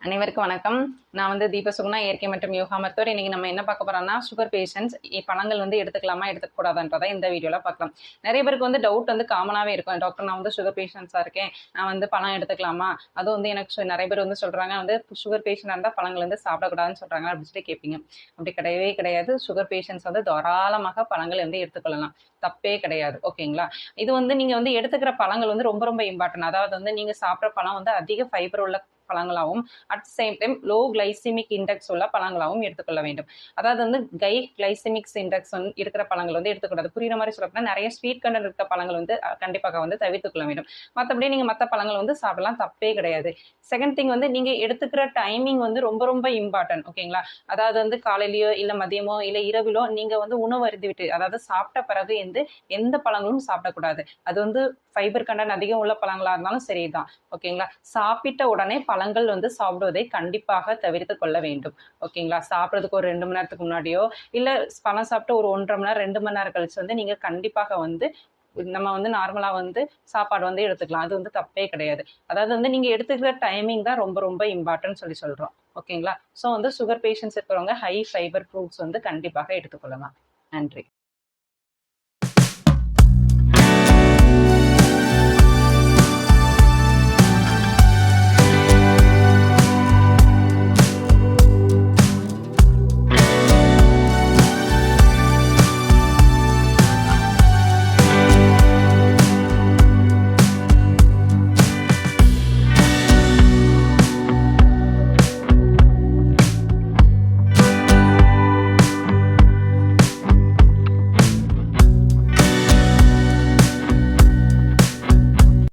அனைவருக்கும் வணக்கம். நான் வந்து தீப சுகுணா இயற்கை மற்றும் யோகா மருத்துவர். இன்னைக்கு நம்ம என்ன பார்க்க போறோம்னா சுகர் பேஷண்ட்ஸ் பழங்கள் வந்து எடுத்துக்கலாமா எடுத்துக்கூடாதுன்றதை இந்த வீடியோல பார்க்கலாம். நிறைய பேருக்கு வந்து டவுட் வந்து காமனாகவே இருக்கும். டாக்டர் நான் வந்து சுகர் பேஷண்ட்ஸாக இருக்கேன். நான் வந்து பழம் எடுத்துக்கலாமா? அதுவும் வந்து எனக்கு நிறைய பேர் வந்து சொல்றாங்க வந்து சுகர் பேஷண்டாக இருந்தால் பழங்கள் வந்து சாப்பிடக்கூடாதுன்னு சொல்றாங்க அப்படின்னு சொல்லிட்டு கேட்பீங்க அப்படி கிடையவே கிடையாது. சுகர் பேஷண்ட்ஸ் வந்து தாராளமாக பழங்கள் வந்து எடுத்துக்கொள்ளலாம். தப்பே கிடையாது. ஓகேங்களா? இது வந்து நீங்க வந்து எடுத்துக்கிற பழங்கள் வந்து ரொம்ப ரொம்ப இம்பார்ட்டன்ட் அதாவது வந்து நீங்க சாப்பிட்ற பழம் வந்து அதிக ஃபைபர் உள்ள பழங்களாகவும் at same time low glycaemic index உள்ள பழங்களாகவும் எடுத்துக்கொள்ள வேண்டும். அதாவது வந்து கை கிளைசிமிக்ஸ் இண்டெக்ஸ் வந்து இருக்கிற பழங்கள் வந்து எடுத்துக்கூடாது புரியுற மாதிரி சொல்லப்போனா நிறைய ஸ்வீட் கண்டென்ட் இருக்க பழங்கள் வந்து கண்டிப்பாக வந்து தவிர்த்துக்கொள்ள வேண்டும். மற்றபடி நீங்கள் மற்ற பழங்கள் வந்து சாப்பிடலாம் தப்பே கிடையாது. செகண்ட் திங் வந்து நீங்கள் எடுத்துக்கிற டைமிங் வந்து ரொம்ப ரொம்ப இம்பார்ட்டன்ட் ஓகேங்களா அதாவது வந்து காலையிலையோ இல்லை மதியமோ இல்லை இரவிலோ நீங்கள் வந்து உணவு அருந்து விட்டு அதாவது சாப்பிட்ட பிறகு வந்து எந்த பழங்களும் சாப்பிடக்கூடாது. அது வந்து ஃபைபர் கண்டன் அதிகம் உள்ள பழங்களாக இருந்தாலும் சரிதான் ஓகேங்களா சாப்பிட்ட உடனே பழங்கள் வந்து சாப்பிடுவதை கண்டிப்பாக தவிர்த்து கொள்ள வேண்டும். ஓகேங்களா? சாப்பிட்றதுக்கு ஒரு ரெண்டு மணி நேரத்துக்கு முன்னாடியோ இல்லை பழம் சாப்பிட்டு ஒரு ஒன்றரை மணி நேரம் ரெண்டு மணி நேரம் கழிச்சு வந்து நீங்கள் கண்டிப்பாக வந்து நம்ம வந்து நார்மலாக வந்து சாப்பாடு வந்து எடுத்துக்கலாம். அது வந்து தப்பே கிடையாது. அதாவது வந்து நீங்கள் எடுத்துக்கிற டைமிங் தான் ரொம்ப ரொம்ப இம்பார்ட்டன்ட் சொல்லி சொல்கிறோம் ஓகேங்களா? ஸோ வந்து சுகர் பேஷண்ட்ஸ் இருக்கிறவங்க ஹை ஃபைபர் ஃப்ரூட்ஸ் வந்து கண்டிப்பாக எடுத்துக்கொள்ளலாம் நன்றி.